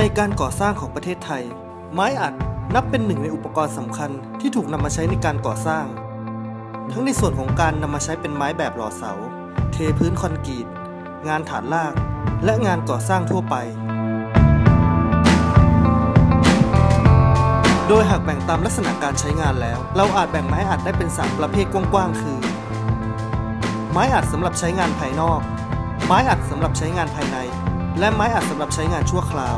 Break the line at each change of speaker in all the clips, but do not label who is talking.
ในการก่อสร้างของประเทศไทย ไม้อัดนับเป็นหนึ่งในอุปกรณ์สำคัญที่ถูกนำมาใช้ในการก่อสร้าง ทั้งในส่วนของการนำมาใช้เป็นไม้แบบหล่อเสา เทพื้นคอนกรีต งานฐานราก และงานก่อสร้างทั่วไป โดยหากแบ่งตามลักษณะการใช้งานแล้ว เราอาจแบ่งไม้อัดได้เป็นสามประเภทกว้างๆ คือ ไม้อัดสำหรับใช้งานภายนอก ไม้อัดสำหรับใช้งานภายใน และไม้อัดสำหรับใช้งานชั่วคราว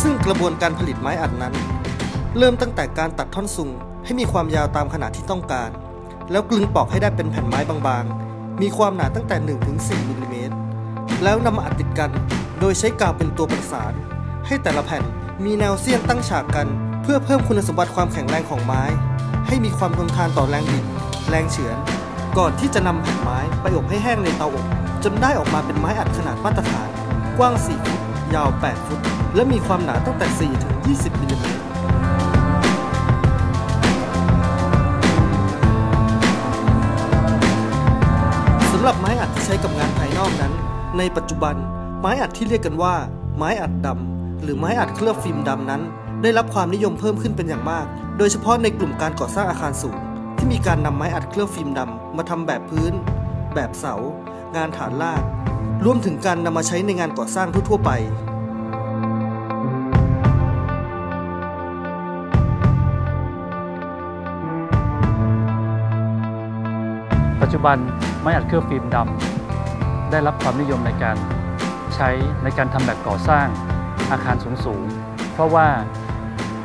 ซึ่งกระบวนการผลิตไม้อัดนั้น เริ่มตั้งแต่การตัดท่อนซุงให้มีความยาวตามขนาดที่ต้องการ แล้วกลึงปอกให้ได้เป็นแผ่นไม้บางๆ มีความหนาตั้งแต่ 1-4มิลลิเมตร แล้วนำมาอัดติดกัน โดยใช้กาวเป็นตัวประสาน ให้แต่ละแผ่นมีแนวเสี้ยนตั้งฉากกัน เพื่อเพิ่มคุณสมบัติความแข็งแรงของไม้ ให้มีความทนทานต่อแรงบิด แรงเฉือน ก่อนที่จะนำแผ่นไม้ไปอบให้แห้งในเตาอบ จนได้ออกมาเป็นไม้อัดขนาดมาตรฐาน กว้าง 4 ฟุต ยาว 8 ฟุต และมีความหนาตั้งแต่ 4 ถึง 20มิลลิเมตรสำหรับไม้อัดที่ใช้กับงานภายนอกนั้น ในปัจจุบัน ไม้อัดที่เรียกกันว่า ไม้อัดดำหรือไม้อัดเคลือบฟิล์มดำนั้น ได้รับความนิยมเพิ่มขึ้นเป็นอย่างมาก โดยเฉพาะในกลุ่มการก่อสร้างอาคารสูง ที่มีการนำไม้อัดเคลือบฟิล์มดำมาทำแบบพื้น แบบเสา งานฐานรากรวมถึงการนำมาใช้ในงานก่อสร้างทั่วๆไป
ปัจจุบันไม้อัดเคลือบฟิล์มดำได้รับความนิยมในการใช้ในการทำแบบก่อสร้างอาคารสูงๆ เพราะว่า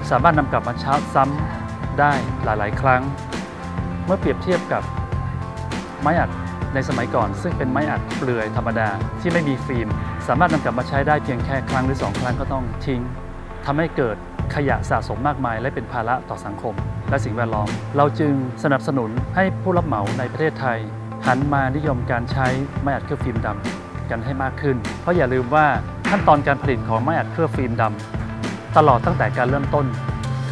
สามารถนำกลับมาชาร์จซ้ำได้หลายๆ ครั้ง เมื่อเปรียบเทียบกับไม้อัดในสมัยก่อน ซึ่งเป็นไม้อัดเปลือยธรรมดาที่ไม่มีฟิล์ม สามารถนำกลับมาใช้ได้เพียงแค่ครั้งหรือสองครั้งก็ต้องทิ้งทำให้เกิดขยะสะสมมากมาย และเป็นภาระต่อสังคม และสิ่งแวดล้อม เราจึงสนับสนุนให้ผู้รับเหมาในประเทศไทย หันมานิยมการใช้ไม้อัดเคลือบฟิล์มดำกันให้มากขึ้น เพราะอย่าลืมว่าขั้นตอนการผลิตของไม้อัดเคลือบฟิล์มดำตลอดตั้งแต่การเริ่มต้น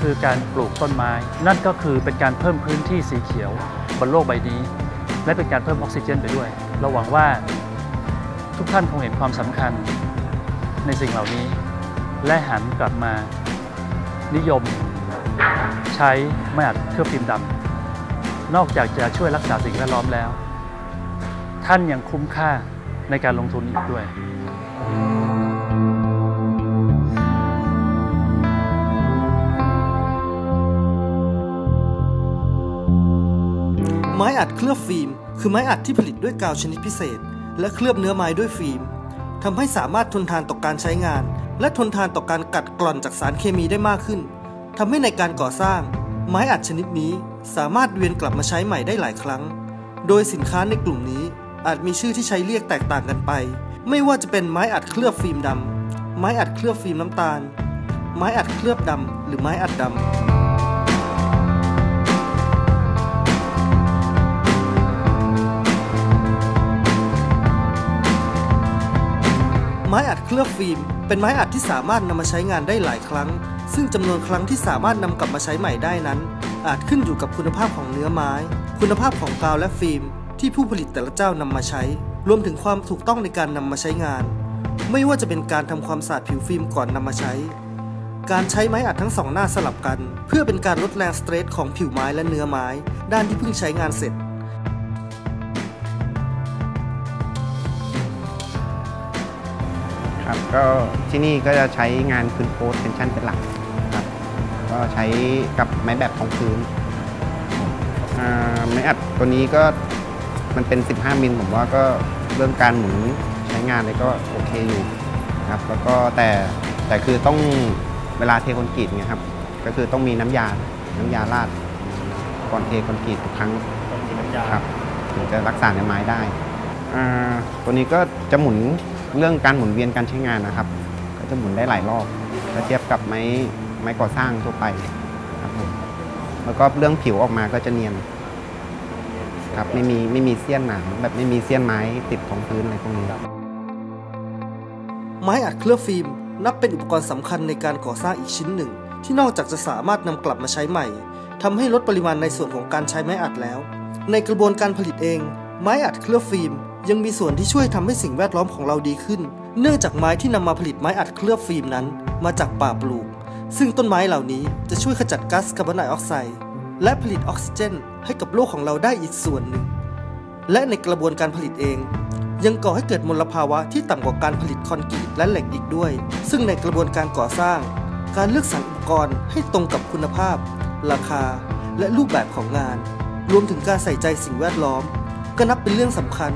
คือการปลูกต้นไม้ นั่นก็คือเป็นการเพิ่มพื้นที่สีเขียวบนโลกใบนี้ และเป็นการเพิ่มออกซิเจนไปด้วย เราหวังว่าทุกท่านคงเห็นความสำคัญในสิ่งเหล่านี้ และหันกลับมานิยมใช้ไม้อัดเคลือบฟิล์มดำนอกจากจะช่วยรักษาสิ่งแวดล้อมแล้ว ท่านยังคุ้มค่าในการลงทุนอีกด้วย
ไม้อัดเคลือบฟิล์ม คือไม้อัดที่ผลิตด้วยกาวชนิดพิเศษ และเคลือบเนื้อไม้ด้วยฟิล์มทำให้สามารถทนทานต่อการใช้งาน และทนทานต่อการกัดกร่อนจากสารเคมีได้มากขึ้นทำให้ในการก่อสร้าง ไม้อัดชนิดนี้สามารถเวียนกลับมาใช้ใหม่ได้หลายครั้ง โดยสินค้าในกลุ่มนี้อาจมีชื่อที่ใช้เรียกแตกต่างกันไป ไม่ว่าจะเป็นไม้อัดเคลือบฟิล์มดำไม้อัดเคลือบฟิล์มน้ำตาล ไม้อัดเคลือบดำหรือไม้อัดดำ ไม้อัดเคลือบฟิล์ม เป็นไม้อัดที่สามารถนำมาใช้งานได้หลายครั้ง ซึ่งจำนวนครั้งที่สามารถนำกลับมาใช้ใหม่ได้นั้น อาจขึ้นอยู่กับคุณภาพของเนื้อไม้ คุณภาพของกาวและฟิล์ม ที่ผู้ผลิตแต่ละเจ้านำมาใช้ รวมถึงความถูกต้องในการนำมาใช้งาน ไม่ว่าจะเป็นการทำความสะอาดผิวฟิล์มก่อนนำมาใช้ การใช้ไม้อัดทั้งสองหน้าสลับกัน เพื่อเป็นการลดแรงสเตรสของผิวไม้และเนื้อไม้ ด้านที่เพิ่งใช้งานเสร็จ
ครับก็ที่นี่ก็จะใช้งานพื้นโพสเทนชั่นเป็นหลักครับก็ใช้กับไม้แบบของพื้นอ่าไม้อัดตัวนี้ก็มันเป็น 15 มิลผมว่าก็เรื่องการหมุนใช้งานเลยก็โอเคอยู่ครับแล้วก็แต่แต่คือต้องเวลาเทคอนกรีตเนี่ยครับก็คือต้องมีน้ำยา น้ำยาราดก่อนเทคอนกรีตทุกครั้งครับถึงจะรักษาเนื้อไม้ได้อ่าตัวนี้ก็จะหมุน เรื่องการหมุนเวียนการใช้งานนะครับ ก็จะหมุนได้หลายรอบถ้าเทียบกับไม้ไม้ก่อสร้างทั่วไปครับผมแล้วก็เรื่องผิวออกมาก็จะเนียนครับไม่มีไม่มีเสี้ยนหนาแบบไม่มีเสี้ยนไม้ติดของพื้นอะไรพวกนี้
ไม้อัดเคลือบฟิล์มนับเป็นอุปกรณ์สำคัญในการก่อสร้างอีกชิ้นหนึ่ง ที่นอกจากจะสามารถนำกลับมาใช้ใหม่ทำให้ลดปริมาณในส่วนของการใช้ไม้อัดแล้ว ในกระบวนการผลิตเอง ไม้อัดเคลือบฟิล์ม ยังมีส่วนที่ช่วยทำให้สิ่งแวดล้อมของเราดีขึ้น เนื่องจากไม้ที่นำมาผลิตไม้อัดเคลือบฟิล์มนั้น มาจากป่าปลูก ซึ่งต้นไม้เหล่านี้จะช่วยขจัดก๊าซคาร์บอนไดออกไซด์และผลิตออกซิเจน ให้กับโลกของเราได้อีกส่วนหนึ่ง และในกระบวนการผลิตเอง ยังก่อให้เกิดมลภาวะที่ต่ำกว่าการผลิตคอนกรีตและเหล็กอีกด้วย ซึ่งในกระบวนการก่อสร้าง การเลือกสรรอุปกรณ์ให้ตรงกับคุณภาพ ราคา และรูปแบบของงาน รวมถึงการใส่ใจสิ่งแวดล้อม ก็นับเป็นเรื่องสำคัญ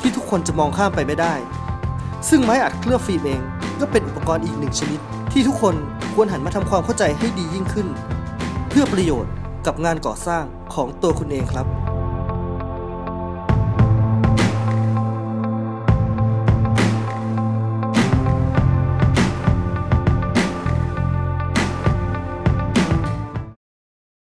ที่ทุกคนจะมองข้ามไปไม่ได้ ซึ่งไม้อัดเคลือบฟิล์มเอง ก็เป็นอุปกรณ์อีกหนึ่งชนิด ที่ทุกคนควรหันมาทำความเข้าใจให้ดียิ่งขึ้น เพื่อประโยชน์กับงานก่อสร้างของตัวคุณเองครับ